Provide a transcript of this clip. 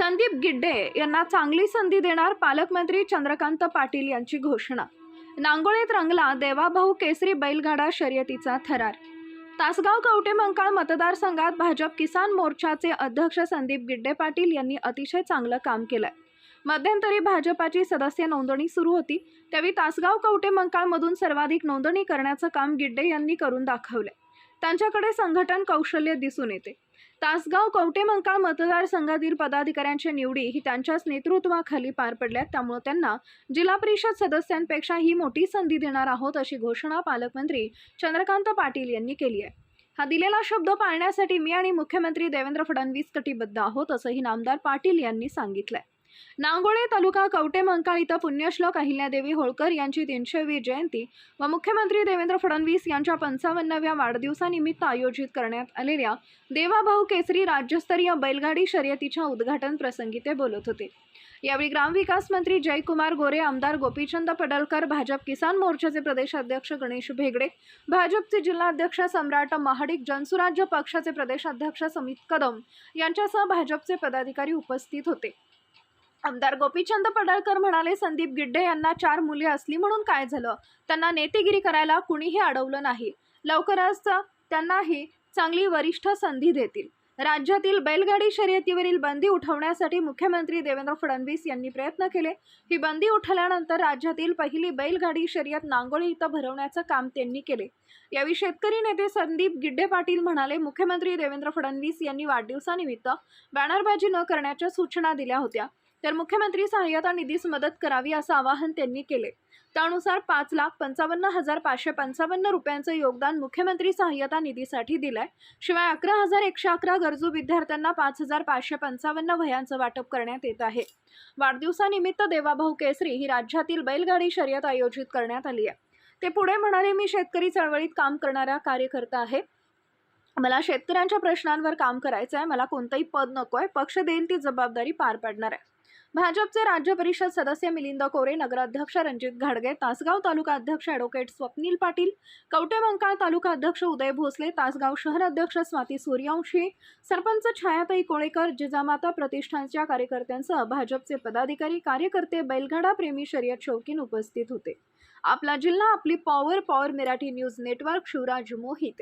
संदीप गिड्डे यांना चांगली संधी देणार पालकमंत्री चंद्रकांत पाटील यांची घोषणा. नांगोळीत रंगला देवाभाऊ केसरी बैलगाडा शर्यतीचा थरार. तासगाव कवटे मंकाळ मतदारसंघात भाजप किसान मोर्चाचे अध्यक्ष संदीप गिड्डे पाटील यांनी अतिशय चांगलं काम केलंय. मध्यंतरी भाजपाची सदस्य नोंदणी सुरू होती त्यावेळी तासगाव कवटे मंकाळमधून सर्वाधिक नोंदणी करण्याचं काम गिड्डे यांनी करून दाखवलंय. त्यांच्याकडे संघटन कौशल्य दिसून येते. तासगाव कवटे मंकाळ मतदारसंघातील पदाधिकाऱ्यांच्या निवडी ही त्यांच्याच नेतृत्वाखाली पार पडल्या त्यामुळे त्यांना जिल्हा परिषद सदस्यांपेक्षा ही मोठी संधी देणार आहोत अशी घोषणा पालकमंत्री चंद्रकांत पाटील यांनी केली आहे. हा दिलेला शब्द पाळण्यासाठी मी आणि मुख्यमंत्री देवेंद्र फडणवीस कटिबद्ध आहोत असंही नामदार पाटील यांनी सांगितलंय. नांगोळे तालुका कवटे मंकाळ इथं पुण्यश्लोक अहिल्यादेवी होळकर यांची तीनशेवी जयंती व मुख्यमंत्री देवेंद्र फडणवीस यांच्या पंचावन्नव्या वाढदिवसानिमित्त आयोजित करण्यात आलेल्या देवाभाऊ केसरी राज्यस्तरीय बैलगाडी शर्यतीच्या उद्घाटन प्रसंगी ते बोलत होते. यावेळी ग्रामविकास मंत्री जयकुमार गोरे आमदार गोपीचंद पडलकर भाजप किसान मोर्चाचे प्रदेशाध्यक्ष गणेश भेगडे भाजपचे जिल्हाध्यक्ष सम्राट महाडिक जनसुराज्य पक्षाचे प्रदेशाध्यक्ष समित कदम यांच्यासह भाजपचे पदाधिकारी उपस्थित होते. आमदार गोपीचंद पडळकर म्हणाले संदीप गिड्डे यांना चार मुले असली म्हणून काय झालं? त्यांना नेतेगिरी करायला कुणीही अडवलं नाही. लवकरच त्यांनाही चांगली वरिष्ठ संधी देतील. राज्यातील बैलगाडी शर्यतीवरील बंदी उठवण्यासाठी मुख्यमंत्री देवेंद्र फडणवीस यांनी प्रयत्न केले. ही बंदी उठवल्यानंतर राज्यातील पहिली बैलगाडी शर्यत नांगोळी इथं भरवण्याचं काम त्यांनी केले. यावेळी शेतकरी नेते संदीप गिड्डे पाटील म्हणाले मुख्यमंत्री देवेंद्र फडणवीस यांनी वाढदिवसानिमित्त बॅनरबाजी न करण्याच्या सूचना दिल्या होत्या. तर मुख्यमंत्री सहाय्यता निधीस मदत करावी असं आवाहन त्यांनी केले. त्यानुसार पाच लाख पंचावन्न हजार पाचशे पंचावन्न रुपयांचं योगदान मुख्यमंत्री सहाय्यता निधीसाठी दिलंय. शिवाय अकरा हजार एकशे अकरा गरजू विद्यार्थ्यांना पाच हजार पाचशे पंचावन्न वह्यांचं वाटप करण्यात येत आहे. वाढदिवसानिमित्त देवाभाऊ केसरी ही राज्यातील बैलगाडी शर्यत आयोजित करण्यात आली आहे. ते पुढे म्हणाले मी शेतकरी चळवळीत काम करणारा कार्यकर्ता आहे. मला शेतकऱ्यांच्या प्रश्नांवर काम करायचं आहे मला कोणतंही पद नको आहे पक्ष देईल ती जबाबदारी पार पाडणार आहे. भाजपचे राज्य परिषद सदस्य मिलिंद कोरे नगराध्यक्ष रणजित घाडगे तासगाव तालुका अध्यक्ष ॲडव्होकेट स्वप्नील पाटील कवटेमंकाळ तालुका अध्यक्ष उदय भोसले तासगाव शहर अध्यक्ष स्वाती सूर्यवंशी सरपंच छायाताई कोळेकर जिजामाता प्रतिष्ठानच्या कार्यकर्त्यांसह भाजपचे पदाधिकारी कार्यकर्ते बैलगाडा प्रेमी शर्यत शौकीन उपस्थित होते. आपला जिल्हा आपली power power Marathi news network Shivraj Mohite.